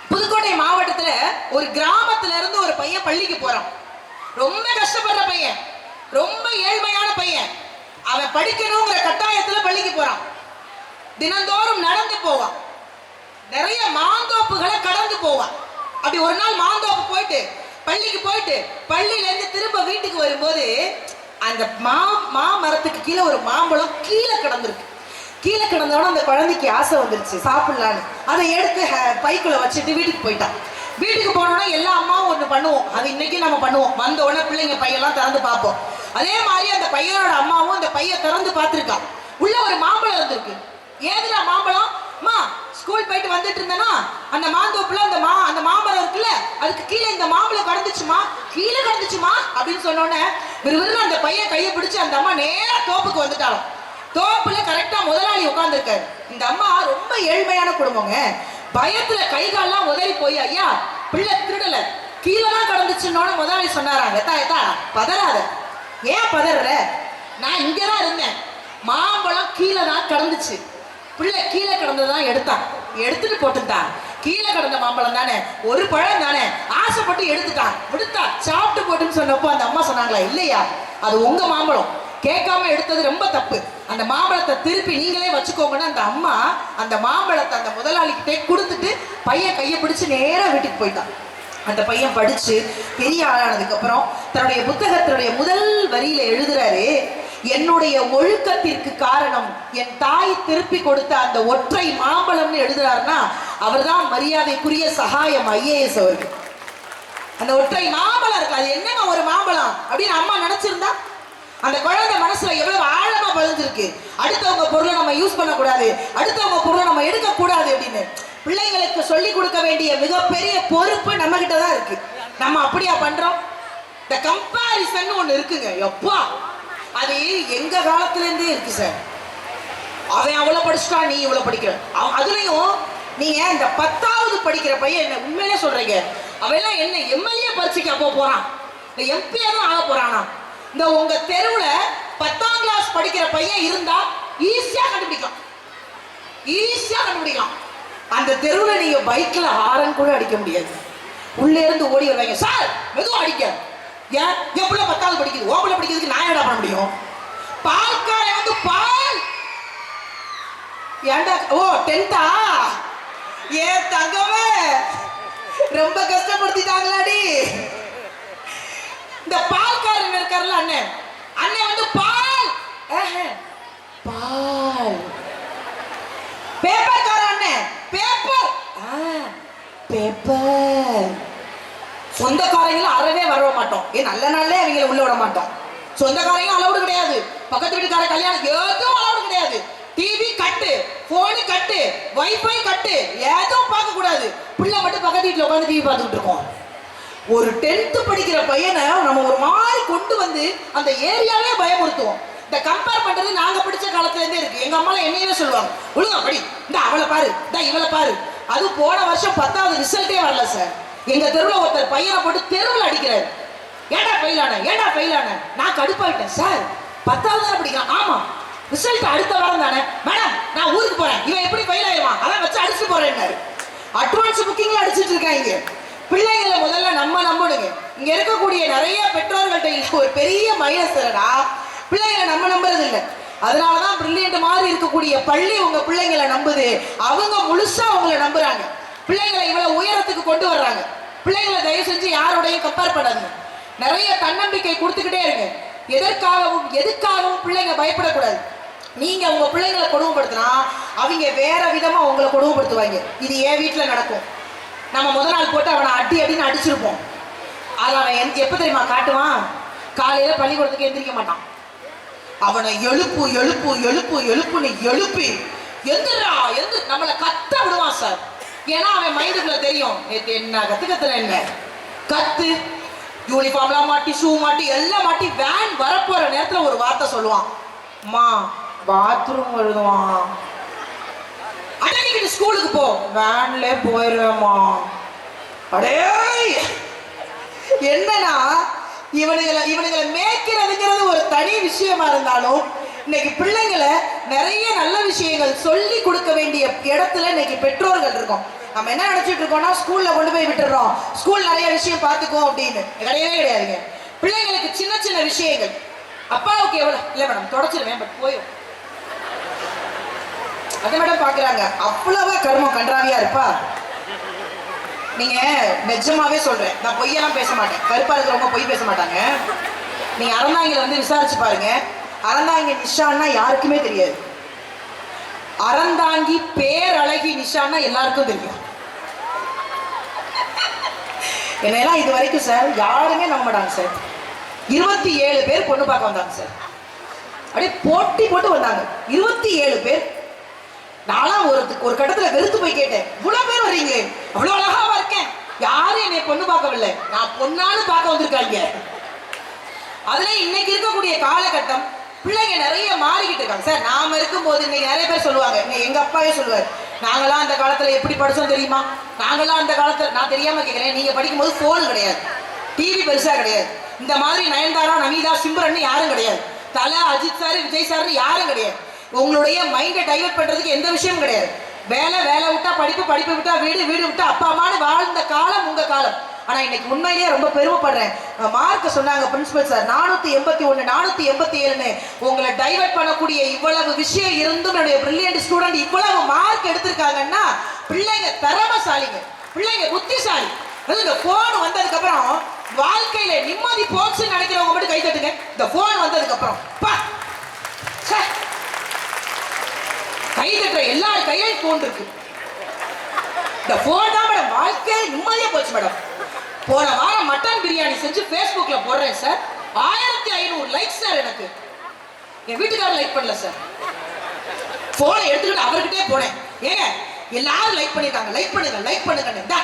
புதுக்கோட்டை மாவட்டத்துல ஒரு கிராமத்துல இருந்து ஒரு பையன் பள்ளிக்கு போறான். ரொம்ப கஷ்டப்படுற பையன். ரொம்ப ஏழ்மையான பையன். அவன் படிக்கணுங்கிற கட்டாயத்துல பள்ளிக்கு போறான். தினந்தோறும் நடந்து போவான். நிறைய மாந்தோப்புகளை கடந்து போவான். அப்படி ஒரு நாள் மாந்தோப்பு போயிட்டு பள்ளிக்கு போயிட்டு பள்ளியில இருந்து திரும்ப வீட்டுக்கு வரும்போது அந்த மா மா மரத்துக்கு கீழே ஒரு மாம்பழம் கீழே கிடந்திருக்கு. கீழே கிடந்தோட அந்த குழந்தைக்கு ஆசை வந்துருச்சு சாப்பிடலான்னு. அதை எடுத்து பைக்குள்ள வச்சுட்டு வீட்டுக்கு போயிட்டான். வீட்டுக்கு போனோம்னா எல்லா அம்மாவும் ஒன்று பண்ணுவோம். அது இன்னைக்கு நம்ம பண்ணுவோம். வந்த உடனே பிள்ளைங்க பையெல்லாம் திறந்து பார்ப்போம். அதே மாதிரி அந்த பையனோட அம்மாவும் அந்த பைய திறந்து பார்த்துருக்கான். உள்ள ஒரு மாம்பழம் இருந்திருக்கு. ஏதுல மாம்பழம்? அம்மா ஸ்கூல் போயிட்டு வந்துட்டு இருந்தேனா அந்த மாந்தோப்புல அந்த மா அந்த மாமரம் இருக்குல்ல அதுக்கு கீழே இந்த மாம்பழம் கடந்துச்சுமா கீழே கடந்துச்சுமா அப்படின்னு சொன்னோன்னே விறுவிறுன்னு அந்த பையன் கையை பிடிச்சு அந்த அம்மா நேரா தோப்புக்கு வந்துட்டாலும் தோப்புல கரெக்டா முதலாளி உட்காந்துருக்காரு இந்த அம்மா ரொம்ப ஏழ்மையான குடும்பங்க. பயத்துல கை கால்லாம் உதறி போய் ஐயா பிள்ளை திருடல. கீழே தான் கடந்துச்சுன்னோட முதலாளி சொன்னாராங்க. எத்தா எத்தா பதறாத. ஏன் பதற நான் இங்கதான் இருந்தேன். மாம்பழம் கீழே தான் கடந்துச்சு. பிள்ளை கீழே கிடந்ததான் எடுத்தான். எடுத்துட்டு போட்டுட்டான். கீழே கிடந்த மாம்பழம் தானே? ஒரு பழம் தானே? ஆசைப்பட்டு எடுத்துட்டான். விடுத்தா சாப்பிட்டு போட்டுன்னு சொன்னப்போ அந்த அம்மா சொன்னாங்களா இல்லையா அது உங்க மாம்பழம். கேட்காம எடுத்தது ரொம்ப தப்பு. அந்த மாம்பழத்தை திருப்பி நீங்களே வச்சுக்கோங்கன்னு அந்த அம்மா அந்த மாம்பழத்தை அந்த முதலாளிகிட்டே கொடுத்துட்டு பையன் கையை பிடிச்சி நேராக வீட்டுக்கு போயிட்டான். அந்த பையன் படித்து பெரிய ஆளானதுக்கு அப்புறம் தன்னுடைய புத்தகத்தினுடைய முதல் வரியில எழுதுறாரு என்னுடைய ஒழுக்கத்திற்கு காரணம் என் தாய் திருப்பி கொடுத்த அந்த ஒற்றை மாம்பழம்னு எழுதுறாருன்னா அவர்தான் மரியாதைக்குரிய சகாயம் ஐஏஎஸ் அவருக்கு. அந்த ஒற்றை மாம்பழம் இருக்கு அது என்னங்க ஒரு மாம்பழம் அப்படின்னு அம்மா நினைச்சிருந்தா அந்த குழந்தை மனசுல எவ்வளவு ஆழமா பதிஞ்சிருக்கு அடுத்தவங்க பொருளை நம்ம யூஸ் பண்ணக்கூடாது. அடுத்தவங்க பொருளை நம்ம எடுக்கக்கூடாது அப்படின்னு. பிள்ளைங்களுக்கு சொல்லி கொடுக்க வேண்டிய மிகப்பெரிய பொறுப்பு நம்ம கிட்ட தான் இருக்கு. நம்ம அப்படியா பண்றோம்? இந்த கம்பாரிசன் ஒண்ணு இருக்குங்க. எப்பா? அது எங்க காலத்துல இருந்தே இருக்கு சார் அவன் அவ்வளவு படிச்சுட்டா நீ இவ்வளவு படிக்கிற. அவ- அதுலயும் நீங்க இந்த பத்தாவது படிக்கிற பையன் என்ன உண்மையிலே சொல்றீங்க. அவன் எல்லாம் என்ன எம்எல்ஏ பரிசுக்கு அப்போ போறான். இந்த எம்பியா தான் ஆக போறானா இந்த உங்க தெருவுல பத்தாம் கிளாஸ் படிக்கிற பையன் இருந்தா ஈஸியா கண்டுபிடிக்கலாம். ஈஸியா கண்டுபிடிக்கலாம். அந்த தெருவுல நீங்க பைக்ல ஹாரன் கூட அடிக்க முடியாது. உள்ளே இருந்து ஓடி வருவாங்க சார் மெதுவா அடிக்க ஏன்? என் பிள்ளை பத்தாவது படிக்குது. ஓ படிக்கிறதுக்கு நான் என்ன பண்ண முடியும்? பால்காரன் வந்து பால். ஏன்டா? ஓ டென்த்தா ஏ தங்கமே? ரொம்ப கஷ்டப்படுத்திட்டாங்களாடி. இந்த பால்காரன் இருக்காருல்ல அண்ணன் அண்ணன் வந்து பால். பால். பேப்பர் கார அண்ணன் பேப்பர் பேப்பர். சொந்தக்காரங்களும் அறவே வரவ மாட்டோம். ஏன் நல்ல நாள்லே அவங்கள உள்ள விட மாட்டோம். சொந்தக்காரங்க அளவுடு கிடையாது. பக்கத்து வீட்டுக்கார கல்யாணம் எதுவும் அளவுடு கிடையாது. டிவி கட்டு போனு கட்டு வைஃபை கட்டு எதுவும் பார்க்க கூடாது பிள்ளை மட்டும் பக்கத்து வீட்டுல உட்காந்து டிவி பார்த்துக்கிட்டு இருக்கோம். ஒரு டென்த்து படிக்கிற பையனை நம்ம ஒரு மாதிரி கொண்டு வந்து அந்த ஏரியாவே பயமுறுத்துவோம். இந்த கம்பேர் பண்றது நாங்க படிச்ச காலத்துல இருந்தே இருக்கு. எங்க அம்மால என்னையே சொல்லுவாங்க ஒழுங்கா படி. இந்த அவளை பாரு. இந்த இவளை பாரு. அது போன வருஷம் பத்தாவது ரிசல்ட்டே வரல சார் எங்க தெருவில் ஒருத்தர் பையனை போட்டு தெருவில் அடிக்கிறார். ஏடா ஃபெயிலான ஏடா ஃபெயிலான நான் கடுப்பாயிட்டேன் சார் பத்தாவது தானே படிக்கிறான். ஆமா. ரிசல்ட் அடுத்த வாரம் தானே. மேடம் நான் ஊருக்கு போறேன். இவன் எப்படி ஃபெயில் ஆயிடுவான் அதான் வச்சு அடிச்சு போறேன்னாரு. அட்வான்ஸ் புக்கிங்ல அடிச்சிட்டு இருக்காங்க. பிள்ளைங்களை முதல்ல நம்ம நம்பணுங்க. இங்க இருக்கக்கூடிய நிறைய பெற்றோர்கள்ட்ட ஒரு பெரிய மைனஸ் என்னடா பிள்ளைங்களை நம்ம நம்புறது இல்லை அதனாலதான் பிரில்லியன்ட் மாதிரி இருக்கக்கூடிய பள்ளி உங்க பிள்ளைங்களை நம்புது. அவங்க முழுசா உங்களை நம்புறாங்க. பிள்ளைங்களை இவ்வளவு உயரத்துக்கு கொண்டு வர்றாங்க. பிள்ளைங்களை தயவு செஞ்சு யாரோடையும் கம்பேர் பண்ணாதுங்க. நிறைய தன்னம்பிக்கை கொடுத்துக்கிட்டே இருங்க. எதற்காகவும் எதுக்காகவும் பிள்ளைங்க பயப்படக்கூடாது. நீங்க உங்க பிள்ளைங்களை கொடுமைப்படுத்தினா அவங்க வேற விதமா உங்களை கொடுமைப்படுத்துவாங்க. இது என் வீட்டுல நடக்கும். நம்ம முத நாள் போட்டு அவனை அடி அடின்னு அடிச்சிருப்போம். அதில் அவன் எந்த- எப்போ தெரியுமா காட்டுவான்? காலையில் பள்ளிக்கூடத்துக்கு எந்திரிக்க மாட்டான். அவனை எழுப்பு எழுப்பு எழுப்பு எழுப்புன்னு எழுப்பி எந்திரா எந்து நம்மளை கத்த விடுவான் சார். ஏன்னா அவன் மைண்டுக்குள்ள தெரியும் நேற்று என்ன கத்து கத்துல என்ன? கத்து யூனிஃபார்ம்லாம் மாட்டி ஷூ மாட்டி எல்லாம் மாட்டி வேன் வரப்போற நேரத்தில் ஒரு வார்த்தை சொல்லுவான். மா பாத்ரூம் வருதுவான் அடங்கிக்கிட்டு ஸ்கூலுக்கு போ. வேன்ல போயிருவேம்மா. அடே என்னன்னா இவனுங்களை இவனுங்களை மேய்க்கிறதுங்கிறது ஒரு தனி விஷயமா இருந்தாலும் இன்னைக்கு பிள்ளைங்களை நிறைய நல்ல விஷயங்கள் சொல்லி கொடுக்க வேண்டிய இடத்துல இன்னைக்கு பெற்றோர்கள் இருக்கோம். நம்ம என்ன நினைச்சிட்டு இருக்கோம்னா ஸ்கூல்ல கொண்டு போய் விட்டுறோம். ஸ்கூல் நிறைய விஷயம் பார்த்துக்கோ அப்படின்னு. கிடையவே கிடையாதுங்க. பிள்ளைங்களுக்கு சின்ன சின்ன விஷயங்கள். அப்பாவுக்கு எவ்வளோ இல்லை மேடம் தொடச்சிருவேன் பட் போயிடும் மேடம் பாக்குறாங்க. அவ்வளவா கர்மம் கன்றாவியா இருப்பா? நீங்க நிஜமாவே சொல்றேன். நான் பொய்யெல்லாம் பேச மாட்டேன். கருப்பா இருக்கிறவங்க பொய் பேச மாட்டாங்க. நீங்க அறந்தாங்கில வந்து விசாரிச்சு பாருங்க. அறந்தாங்கி நிஷான்னா யாருக்குமே தெரியாது. அறந்தாங்கி பேரழகி நிஷான்னா எல்லாருக்கும் தெரியும். என்னெல்லாம் இது வரைக்கும் சார் யாருமே நம்ப மாட்டாங்க சார். இருபத்தி ஏழு பேர் பொண்ணு பார்க்க வந்தாங்க சார். அப்படியே போட்டி போட்டு வந்தாங்க. இருபத்தி ஏழு பேர் நானும் ஒரு ஒரு கட்டத்துல வெறுத்து போய் கேட்டேன். இவ்வளவு பேர் வர்றீங்க அவ்வளவு அழகாவா இருக்கேன். யாரும் என்னை பொண்ணு பார்க்கவில்லை. நான் பொண்ணாலும் பார்க்க வந்திருக்காங்க. அதுல இன்னைக்கு இருக்கக்கூடிய காலகட்டம் பிள்ளைங்க நிறைய மாறிக்கிட்டு இருக்காங்க. சார் நாம இருக்கும்போது இன்னைக்கு நிறைய பேர் சொல்லுவாங்க. இன்னைக்கு எங்க அப்பாவே சொல்லுவார் நாங்களாம் அந்த காலத்துல எப்படி படிச்சோம் தெரியுமா? நாங்களாம் அந்த காலத்துல நான் தெரியாம கேட்கிறேன். நீங்க படிக்கும்போது போன் கிடையாது. டிவி பெருசா கிடையாது. இந்த மாதிரி நயன்தாரா நமிதா சிம்ரன் யாரும் கிடையாது. தலை அஜித் சார் விஜய் சார் யாரும் கிடையாது. உங்களுடைய மைண்டை டைவர்ட் பண்றதுக்கு எந்த விஷயமும் கிடையாது. வேலை வேலை விட்டா படிப்பு படிப்பு விட்டா வீடு வீடு விட்டா அப்பா அம்மானு வாழ்ந்த காலம் உங்க காலம். ஆனா இன்னைக்கு உண்மையிலேயே ரொம்ப பெருமைப்படுறேன். மார்க் சொன்னாங்க பிரின்சிபல் சார் நானூத்தி எண்பத்தி ஒண்ணு நானூத்தி எண்பத்தி ஏழுன்னு. உங்களை டைவர்ட் பண்ணக்கூடிய இவ்வளவு விஷயம் இருந்தும் என்னுடைய பிரில்லியன்ட் ஸ்டூடெண்ட் இவ்வளவு மார்க் எடுத்திருக்காங்கன்னா பிள்ளைங்க திறமசாலிங்க. பிள்ளைங்க புத்திசாலி. இந்த போன் வந்ததுக்கு அப்புறம் வாழ்க்கையில நிம்மதி போச்சுன்னு நினைக்கிறவங்க மட்டும் கை தட்டுங்க. இந்த போன் வந்ததுக்கு அப்புறம் பா கை தட்டுற எல்லார் கையிலையும் ஃபோன் இருக்கு இந்த போன் தான் மேடம் வாழ்க்கையே நிம்மதியா போச்சு மேடம் போன வாரம் மட்டன் பிரியாணி செஞ்சு ஃபேஸ்புக்ல போடுறேன் சார் ஆயிரத்தி ஐநூறு லைக் சார் எனக்கு. என் வீட்டுக்காரர் லைக் பண்ணல சார் போனை எடுத்துக்கிட்டு அவர்கிட்டே போனேன். ஏங்க எல்லாரும் லைக் பண்ணிருக்காங்க. லைக் பண்ணுங்க லைக் பண்ணுங்க இந்தா.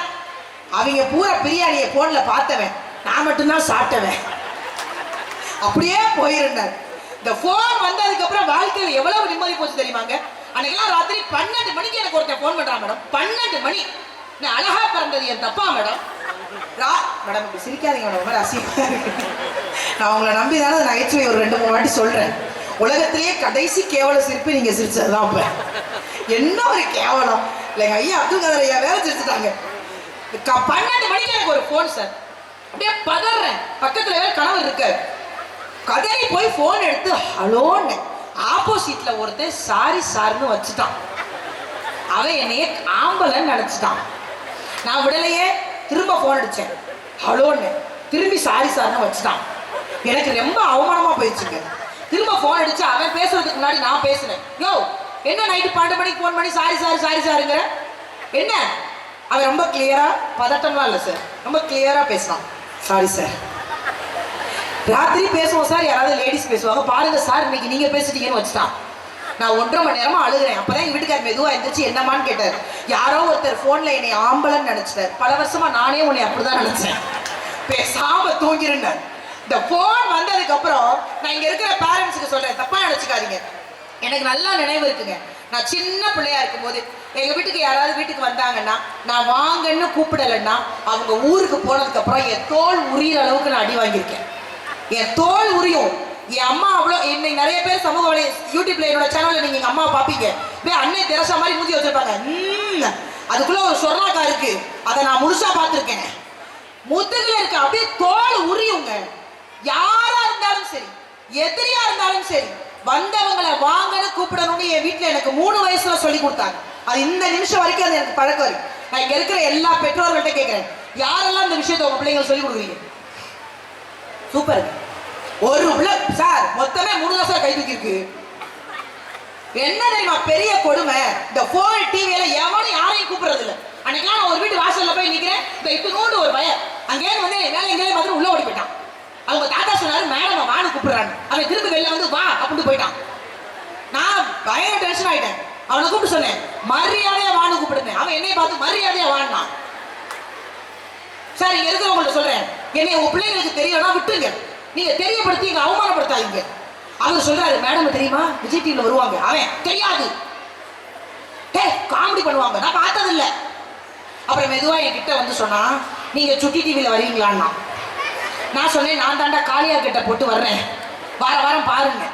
அவங்க பூரா பிரியாணியை போன்ல பார்த்தவன். நான் மட்டும்தான் சாப்பிட்டவன். அப்படியே போயிருந்தார். இந்த போன் வந்ததுக்கு அப்புறம் வாழ்க்கையில் எவ்வளவு நிம்மதி போச்சு தெரியுமாங்க? அன்னைக்கெல்லாம் ராத்திரி பன்னெண்டு மணிக்கு எனக்கு ஒருத்தன் ஃபோன் பண்ணுறான் மேடம் பன்னெண்டு மணி. நான் அழகா பிறந்தது என் தப்பா மேடம்? ரா மேடம் இப்படி சிரிக்காதீங்க மேடம் ரொம்ப அசிங்கமா இருக்கு. நான் உங்களை நம்பி தானே நகைச்சுவை ஒரு ரெண்டு மூணு வாட்டி சொல்கிறேன் உலகத்திலேயே கடைசி கேவல சிரிப்பு நீங்க சிரிச்சதுதான் இப்ப. என்ன ஒரு கேவலம். இல்லைங்க ஐயா அப்துல் கதர் ஐயா வேலை சிரிச்சுட்டாங்க பன்னெண்டு மணிக்கு எனக்கு ஒரு ஃபோன் சார் அப்படியே பதறேன். பக்கத்தில் வேற கணவர் இருக்காரு. கதறி போய் ஃபோன் எடுத்து ஹலோன்னு. ஆப்போசிட்ல ஒருத்தன் சாரி சார்னு வச்சுட்டான். அவன் என்னைய ஆம்பளைன்னு நினைச்சிட்டான். நான் விடலையே திரும்ப ஃபோன் அடிச்சேன். ஹலோன்னு திரும்பி சாரி சார்னு வச்சுட்டான். எனக்கு ரொம்ப அவமானமா போயிடுச்சுங்க. திரும்ப ஃபோன் அடிச்சு அவன் பேசுறதுக்கு முன்னாடி நான் பேசுனேன். யோ என்ன நைட்டு பன்னெண்டு மணிக்கு ஃபோன் பண்ணி சாரி சாரி சாரி சாருங்கிற? என்ன? அவன் ரொம்ப கிளியரா பதட்டம்லாம் இல்லை சார் ரொம்ப கிளியரா பேசினான் சாரி சார் ராத்திரி பேசுவோம் சார் யாராவது லேடிஸ் பேசுவாங்க. பாருங்க சார் இன்னைக்கு நீங்க பேசிட்டீங்கன்னு வச்சுட்டான் நான் ஒன்றரை மணி நேரமா அழுகுறேன். அப்பதான் எங்க வீட்டுக்கார் மெதுவா எந்திரிச்சு என்னமான்னு கேட்டார். யாரோ ஒருத்தர் போன்ல என்னை ஆம்பளன்னு நினைச்சிட்டார். பல வருஷமா நானே உன்னை அப்படிதான் நினைச்சேன். பேசாம தூங்கிருந்தேன் இந்த போன் வந்ததுக்கு அப்புறம் நான் இங்க இருக்கிற பேரண்ட்ஸுக்கு சொல்றேன். தப்பா நினைச்சுக்காதீங்க. எனக்கு நல்லா நினைவு இருக்குங்க. நான் சின்ன பிள்ளையா இருக்கும் போது எங்க வீட்டுக்கு யாராவது வீட்டுக்கு வந்தாங்கன்னா நான் வாங்கன்னு கூப்பிடலைன்னா அவங்க ஊருக்கு போனதுக்கு அப்புறம் என் தோல் உரிய அளவுக்கு நான் அடி வாங்கியிருக்கேன். என் தோல் உரியும். என் அம்மா அவ்வளோ என்னை நிறைய பேர் சமூக வலை யூடியூப்ல என்னோட சேனல்ல நீங்க எங்க அம்மா பாப்பீங்க. போய் அன்னை தெரசா மாதிரி மூஞ்சி வச்சிருப்பாங்க. அதுக்குள்ள ஒரு சொர்ணாக்கா இருக்கு. அதை நான் முழுசா பார்த்துருக்கேன். முதுகுல இருக்க அப்படியே தோல் உரியுங்க. யாரா இருந்தாலும் சரி எதிரியா இருந்தாலும் சரி வந்தவங்களை வாங்கன்னு கூப்பிடணும்னு என் வீட்டுல எனக்கு மூணு வயசுல சொல்லி கொடுத்தாங்க. அது இந்த நிமிஷம் வரைக்கும் அது எனக்கு பழக்கம் இருக்கு. நான் இங்க இருக்கிற எல்லா பெற்றோர்கள்ட்ட கேட்கிறேன் யாரெல்லாம் இந்த விஷயத்த உங்க பிள்ளைங்களுக்கு சொல்லி கொடுக்குறீங்க? சூப்பர். ஒரு உள்ள சார் மொத்தமே மூணு வருஷம் கை தூக்கிருக்கு என்ன தெரியுமா பெரிய கொடுமை. இந்த போன் டிவியில எவனும் யாரையும் கூப்பிடுறது இல்லை அன்னைக்கெல்லாம் நான் ஒரு வீட்டு வாசல்ல போய் நிக்கிறேன். இந்த நோண்டு ஒரு பையன் அங்கேயிருந்து வந்து என் மேல எங்கேயே பார்த்து உள்ள ஓடி போயிட்டான். அவங்க தாத்தா சொன்னாரு மேடம் வான்னு கூப்பிடுறாங்க அவன் திரும்பி வெளில வந்து வா அப்படின்னு போயிட்டான். நான் பயங்கர டென்ஷன் ஆயிட்டேன். அவனை கூப்பிட்டு சொன்னேன் மரியாதையா வான்னு கூப்பிடுங்க அவன் என்னைய பார்த்து மரியாதையா வான்னான். சார் இங்க இருக்கிறவங்கள்ட்ட சொல்றேன். என்னை உங்க பிள்ளைங்களுக்கு தெரியலன்னா விட்டுருங்க. நீங்க தெரியப்படுத்தி இங்க அவமானப்படுத்தாதீங்க. அவர் சொல்றாரு மேடம் தெரியுமா? விஜய் டிவில வருவாங்க. அவன் தெரியாது. டே காமெடி பண்ணுவாங்க. நான் பார்த்தது இல்லை அப்புறம் மெதுவா என்கிட்ட வந்து சொன்னா நீங்க சுட்டி டிவியில வரீங்களான்னா? நான் சொன்னேன் நான் தாண்டா காளியார் கிட்ட போட்டு வர்றேன். வார வாரம் பாருங்க.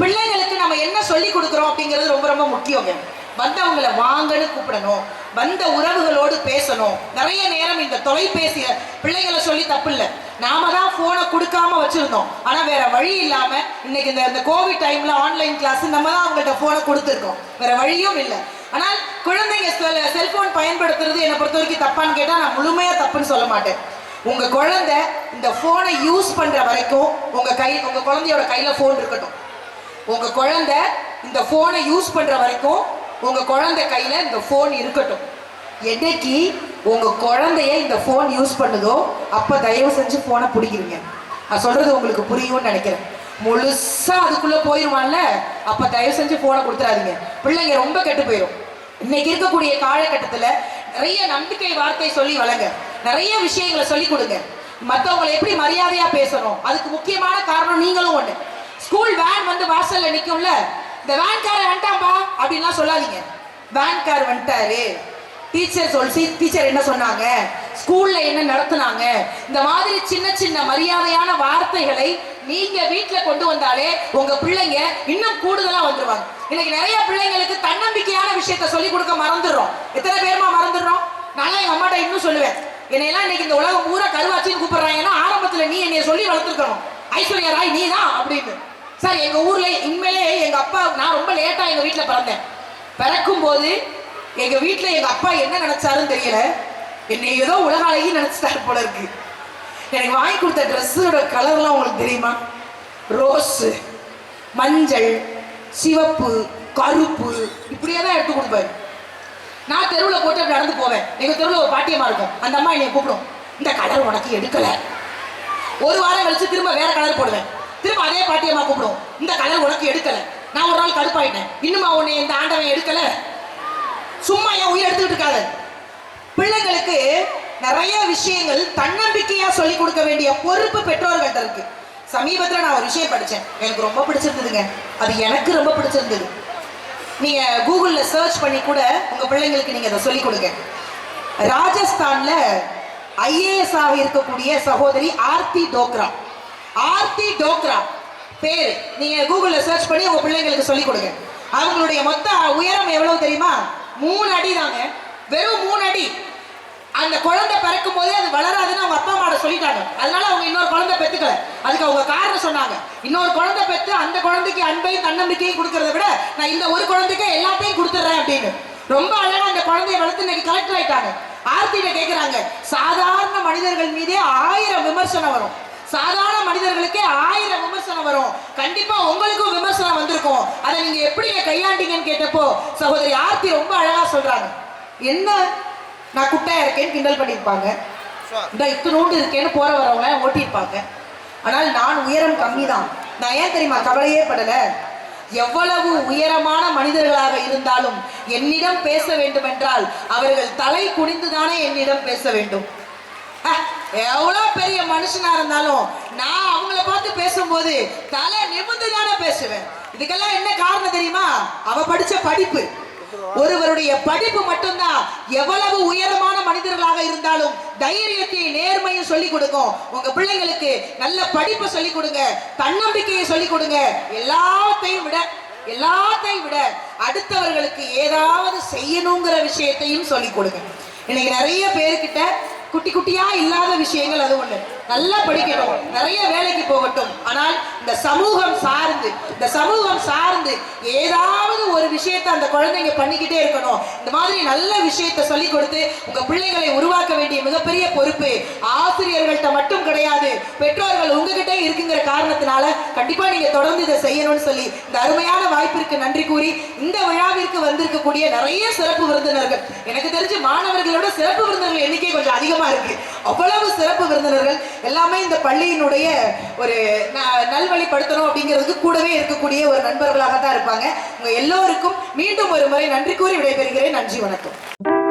பிள்ளைங்களுக்கு நம்ம என்ன சொல்லி கொடுக்குறோம் அப்படிங்கிறது ரொம்ப ரொம்ப முக்கியங்க. வந்தவங்களை வாங்கன்னு கூப்பிடணும். வந்த உறவுகளோடு பேசணும். நிறைய நேரம் இந்த தொலைபேசிய பிள்ளைகளை சொல்லி தப்பு இல்லை நாம தான் போனை கொடுக்காம வச்சிருந்தோம். ஆனா வேற வழி இல்லாம இன்னைக்கு இந்த இந்த கோவிட் டைம்ல ஆன்லைன் கிளாஸ் நம்ம தான் அவங்கள்ட்ட போனை கொடுத்துருக்கோம். வேற வழியும் இல்லை. ஆனால் குழந்தைங்க செல்போன் பயன்படுத்துறது என்னை பொறுத்த வரைக்கும் தப்பான்னு கேட்டா நான் முழுமையா தப்புன்னு சொல்ல மாட்டேன். உங்க குழந்தை இந்த போனை யூஸ் பண்ற வரைக்கும் உங்க கை உங்க குழந்தையோட கையில போன் இருக்கட்டும். உங்க குழந்தை இந்த போனை யூஸ் பண்ற வரைக்கும் உங்க குழந்தை கையில இந்த போன் இருக்கட்டும். என்னைக்கு உங்க குழந்தைய இந்த போன் யூஸ் பண்ணுதோ அப்ப தயவு செஞ்சு போனை பிடிக்கிறீங்க நான் சொல்றது உங்களுக்கு புரியும்னு நினைக்கிறேன். முழுசா அதுக்குள்ள போயிருவான்ல அப்ப தயவு செஞ்சு போனை கொடுத்துறாதீங்க பிள்ளைங்க ரொம்ப கெட்டு போயிடும் இன்னைக்கு இருக்கக்கூடிய காலகட்டத்துல நிறைய நம்பிக்கை வார்த்தை சொல்லி வழங்க நிறைய விஷயங்களை சொல்லி கொடுங்க. மற்றவங்களை எப்படி மரியாதையா பேசணும்? அதுக்கு முக்கியமான காரணம் நீங்களும் ஒண்ணு. ஸ்கூல் வேன் வந்து வாசல்ல நிக்கும்ல இந்த வேன்காரன் வந்துட்டாம்பா அப்படின்லாம் சொல்லாதீங்க. வேன்கார் வந்துட்டாரு. டீச்சர் சொல்லி டீச்சர் என்ன சொன்னாங்க? ஸ்கூல்ல என்ன நடத்துனாங்க? இந்த மாதிரி சின்ன சின்ன மரியாதையான வார்த்தைகளை நீங்க வீட்டுல கொண்டு வந்தாலே உங்க பிள்ளைங்க இன்னும் கூடுதலா வந்துருவாங்க. இன்னைக்கு நிறைய பிள்ளைங்களுக்கு தன்னம்பிக்கையான விஷயத்த சொல்லி கொடுக்க மறந்துடுறோம். எத்தனை பேருமா மறந்துடுறோம்? நான் எங்க அம்மாட்ட இன்னும் சொல்லுவேன். என்னையெல்லாம் இன்னைக்கு இந்த உலகம் பூரா கருவாச்சின்னு கூப்பிடுறாங்கன்னா ஆரம்பத்துல நீ என்னைய சொல்லி வளர்த்துருக்கணும். ஐஸ்வர்யா ராய் நீ தான் அப்படின்னு. சார் எங்க ஊர்ல உண்மையிலே எங்க அப்பா நான் ரொம்ப லேட்டா எங்க வீட்டில் பிறந்தேன். பிறக்கும் போது எங்க வீட்ல எங்க அப்பா என்ன நினைச்சாருன்னு தெரியல. என்னை ஏதோ உலக அழகி நினைச்சிட்டாரு போல இருக்கு. எனக்கு வாங்கி கொடுத்த ட்ரெஸ்ஸோட கலர்லாம் உங்களுக்கு தெரியுமா? ரோஸ் மஞ்சள் சிவப்பு கருப்பு இப்படியே தான் எடுத்து கொடுப்பாரு. நான் தெருவில் போட்டு நடந்து போவேன். எங்கள் தெருவில் ஒரு பாட்டியம்மா இருக்கும். அந்த அம்மா என்னை கூப்பிடும். இந்த கலர் உனக்கு எடுக்கலை. ஒரு வாரம் கழிச்சு திரும்ப வேற கலர் போடுவேன். திரும்ப அதே பாட்டியம்மா கூப்பிடும். இந்த கலர் உனக்கு எடுக்கல. நான் ஒரு நாள் கடுப்பாயிட்டேன். இன்னுமா உன்னை இந்த ஆண்டவன் எடுக்கல? சும்மா என் உயிர் எடுத்துக்கிட்டு இருக்காது. பிள்ளைங்களுக்கு நிறைய விஷயங்கள் தன்னம்பிக்கையா சொல்லி கொடுக்க வேண்டிய பொறுப்பு பெற்றோர்கள்ட்ட இருக்கு. சமீபத்தில் நான் ஒரு விஷயம் படித்தேன் எனக்கு ரொம்ப பிடிச்சிருந்ததுங்க. அது எனக்கு ரொம்ப பிடிச்சிருந்தது. நீங்கள் கூகுளில் சர்ச் பண்ணி கூட உங்கள் பிள்ளைங்களுக்கு நீங்கள் அதை சொல்லிக் கொடுங்க. ராஜஸ்தானில் ஐஏஎஸ் இருக்கக்கூடிய சகோதரி ஆர்த்தி டோக்ரா. ஆர்த்தி டோக்ரா. பேர். நீங்க கூகுள்ல சர்ச் பண்ணி உங்க பிள்ளைங்களுக்கு சொல்லிக் கொடுங்க. அவங்களுடைய மொத்த உயரம் எவ்வளவு தெரியுமா? மூணு அடி தாங்க வெறும் மூணு அடி. அந்த குழந்தை பிறக்கும் போதே அது வளராதுன்னு அவங்க அப்பா அம்மாட சொல்லிட்டாங்க. அதனால அவங்க இன்னொரு குழந்தை பெத்துக்கல. அதுக்கு அவங்க காரணம் சொன்னாங்க. இன்னொரு குழந்தை பெற்று அந்த குழந்தைக்கு அன்பையும் தன்னம்பிக்கையும் கொடுக்கறத விட நான் இந்த ஒரு குழந்தைக்கு எல்லாத்தையும் கொடுத்துட்றேன் அப்படின்னு. ரொம்ப அழகா அந்த குழந்தைய வளர்த்து இன்னைக்கு கலெக்டர் ஆயிட்டாங்க. ஆர்த்திட்ட கேட்குறாங்க சாதாரண மனிதர்கள் மீதே ஆயிரம் விமர்சனம் வரும். சாதாரண மனிதர்களுக்கே ஆயிரம் விமர்சனம் வரும். கண்டிப்பா உங்களுக்கும் விமர்சனம் வந்திருக்கும். அதை நீங்க எப்படிங்க கையாண்டீங்கன்னு கேட்டப்போ சகோதரி ஆர்த்தி ரொம்ப அழகா சொல்றாங்க. என்ன? நான் குட்டையா இருக்கேன்னு கிண்டல் பண்ணியிருப்பாங்க. இந்த இத்தினோண்டு இருக்கேன்னு போற வரவங்க ஓட்டியிருப்பாங்க. ஆனால் நான் உயரம் கம்மி தான் நான் ஏன் தெரியுமா? கவலையே படல. எவ்வளவு உயரமான மனிதர்களாக இருந்தாலும் என்னிடம் பேச வேண்டும் என்றால் அவர்கள் தலை குனிந்துதானே என்னிடம் பேச வேண்டும். எவ்வளோ எவ்வளவு பெரிய மனுஷனா இருந்தாலும் நான் அவங்கள பார்த்து பேசும்போது தலை நிமிந்து தானே பேசுவேன். இதுக்கெல்லாம் என்ன காரணம் தெரியுமா? அவ படிச்ச படிப்பு. ஒருவருடைய படிப்பு மட்டும்தான் எவ்வளவு உயரமான மனிதர்களாக இருந்தாலும் தைரியத்தையும் நேர்மையும் சொல்லி கொடுக்கும். உங்க பிள்ளைங்களுக்கு நல்ல படிப்பை சொல்லி கொடுங்க தன்னம்பிக்கையை சொல்லி கொடுங்க. எல்லாத்தையும் விட எல்லாத்தையும் விட அடுத்தவர்களுக்கு ஏதாவது செய்யணுங்கிற விஷயத்தையும் சொல்லி கொடுங்க. இன்னைக்கு நிறைய பேர்கிட்ட குட்டி குட்டியா இல்லாத விஷயங்கள் அது ஒண்ணு. நல்லா படிக்கணும். நிறைய வேலைக்கு போகட்டும். ஆனால் இந்த சமூகம் சார்ந்து இந்த சமூகம் சார்ந்து ஏதாவது ஒரு விஷயத்தை அந்த குழந்தைங்க பண்ணிக்கிட்டே இருக்கணும். இந்த மாதிரி நல்ல விஷயத்த சொல்லி கொடுத்து உங்க பிள்ளைகளை உருவாக்க வேண்டிய மிகப்பெரிய பொறுப்பு ஆசிரியர்கள்ட்ட மட்டும் கிடையாது பெற்றோர்கள் உங்ககிட்ட இருக்குங்கிற காரணத்தினால கண்டிப்பா நீங்க தொடர்ந்து இதை செய்யணும்னு சொல்லி இந்த அருமையான வாய்ப்பிற்கு நன்றி கூறி இந்த விழாவிற்கு வந்திருக்கக்கூடிய நிறைய சிறப்பு விருந்தினர்கள். எனக்கு தெரிஞ்சு மாணவர்களோட சிறப்பு விருந்தினர்கள் எண்ணிக்கை கொஞ்சம் அதிகமா இருக்கு. அவ்வளவு சிறப்பு விருந்தினர்கள். எல்லாமே இந்த பள்ளியினுடைய ஒரு ந- நல்வழிப்படுத்தணும் அப்படிங்கிறதுக்கு கூடவே இருக்கக்கூடிய ஒரு நண்பர்களாக தான் இருப்பாங்க. உங்க எல்லோருக்கும் மீண்டும் ஒரு முறை நன்றி கூறி விடைபெறுகிறேன். நன்றி வணக்கம்.